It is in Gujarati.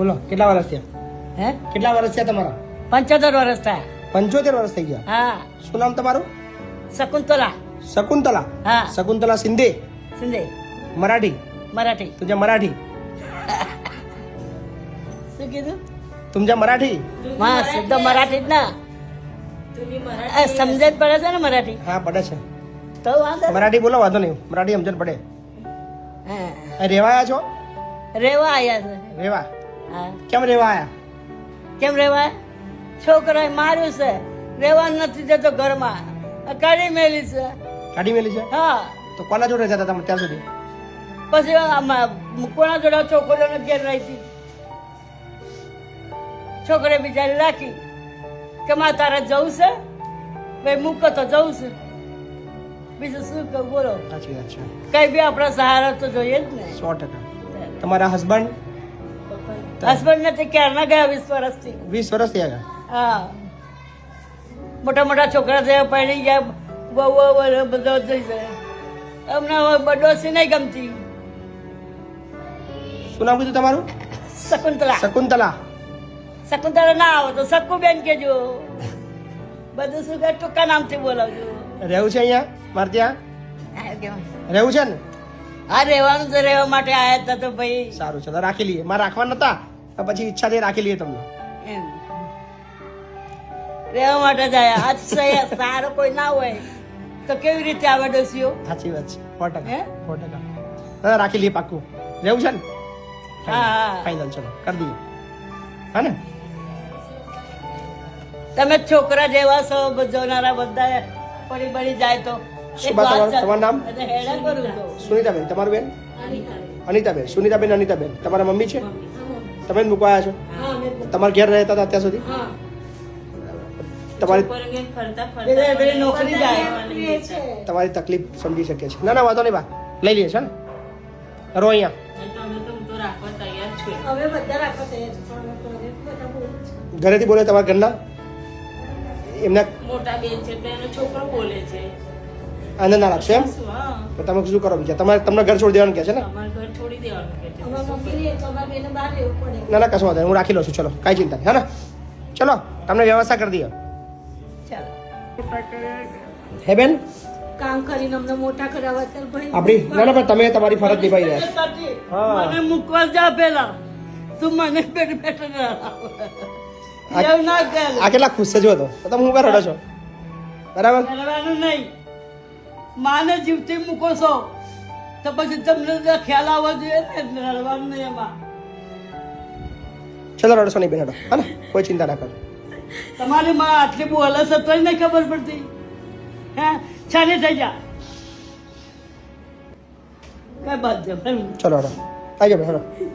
બોલો કેટલા વર્ષ થયા હે કેટલા વર્ષ થયા તમારા પંચોતેર વર્ષ થયા પંચોતેર વર્ષ થઈ ગયા હા શું નામ તમારું શકુંતલા શકુંતલા હા શકુંતલા शिंदे શિંદે मराठी મરાઠી तुझ्या मराठी શું કીધું तुमच्या मराठी હા શુદ્ધ મરાઠી જ ના એ સમજે જ પડે છે ને મરાઠી હા પડે છે તો વાંધો નહીં. મરાઠી બોલો વાંધો નહીં મરાઠી સમજણ પડે હા. અહીં રેવા આવ્યા છો રેવા આયા છે રેવા હા કેમ રેવા આયા કેમ રેવા છોકરાએ માર્યું છે. રેવા નથી જતો ઘરમાં. કાઢી મેલી છે. કાઢી મેલી છે? હા. તો કોના જોડે જતા તમે ત્યાં સુધી? પછી કોના જોડે? છોકરીઓને ઘેર રહી છોકરે બિચારી રાખી કે માં તારે જવું છે? ભાઈ મૂકો તો જવું છે. બીજું શું કહું? બોલો. કઈ બી આપણા સહારા તો જોઈએ જ ને. સો ટકા. તમારા હસબન્ડ હસબન્ડ નથી ક્યારના ગયા વીસ વર્ષથી? વીસ વર્ષ થયા ગયા હા. મોટા મોટા છોકરા થયા પડી ગયા બહુ બધો થઈ જાય અમને હવે બડોસી નહીં ગમતી. શું નામ કીધું તમારું? શકુંતલા. શકુંતલા. શકુંતલા ના આવો તો શકુ બેન કેજો બધું શું કે ટૂંકા નામથી બોલાવજો. રહેવું છે અહીંયા? મારે ત્યાં? રહેવું છે ને? હા રહેવાનું તો રહેવા માટે આયા હતા તો ભાઈ. સારું ચલો રાખી લઈએ. મારે રાખવા નતા? તો પછી ઈચ્છા થઈ રાખી લઈએ તમને. એમ. રહેવા માટે જાય. આજ સારો કોઈ ના હોય. તો કેવી રીતે આવે ડોસીઓ સાચી વાત છે. સો ટકા. હે? સો ટકા. રાખી લઈએ પાક્કું. રહેવું છે ને? હા ફાઇનલ ચલો. કરી દઈએ. હા ને? તમે છોકરા જેવા છો જોનારા બધા પડી પડી જાય તો. શું વાત તમારું- નામ? સુનિતાબેન. તમારું બેન? અનિતાબેન. સુનિતાબેન અનિતાબેન. તમારા મમ્મી છે? તમે જ મૂકવા આવ્યા છો? તમારા ઘેર રહેતા હતા અત્યાર સુધી? તમારી એટલે પેલી નોકરી જાય તમારી તકલીફ સમજી શકે છે. ના ના વાંધો નહીં બા. લઈ લઈએ છે ને? રો અહીંયા. હવે બધા રાખો તૈયાર ઘરેથી બોલે તમારા ઘરના? એમના મોટા બેન છે એનો છોકરો બોલે છે. આનંદ ના રાખશે એમ? તમે શું કરો બીજા? તમારે તમને ઘર છોડી દેવાનું કહે છે ને? ઘર છોડી દેવાનું ના ના કશું વાંધો હું રાખી લઉં છું. ચલો કાંઈ ચિંતા નહીં. હા ને ચલો તમને વ્યવસ્થા કરી દઈએ. હે બેન? કામ કરીને અમને મોટા કરાવવા ચાલ ભાઈ આપણી ના ના પણ તમે તમારી ફરજ નિભાઈ રહ્યા હા. મને મૂકવા જા પેલા. તું મને બેઠ બેઠ ના આ કેટલા ખુશ છે જો તો. તો તમે હું રડો છો? બરાબર? કરવાનું નહીં. માને જીવતી મૂકો છો. તો પછી તમને ખ્યાલ આવવો જોઈએ ને રડવાનું નહીં એમાં. ચલો રડશો નહીં બેન હા ને? કોઈ ચિંતા ના કરો. તમારી માં આટલી બહુ છે તોય નહીં ખબર પડતી. હે? ચાલે થઈ જા. કઈ બાદ છે ચલો રડો. આવી બેન રડો.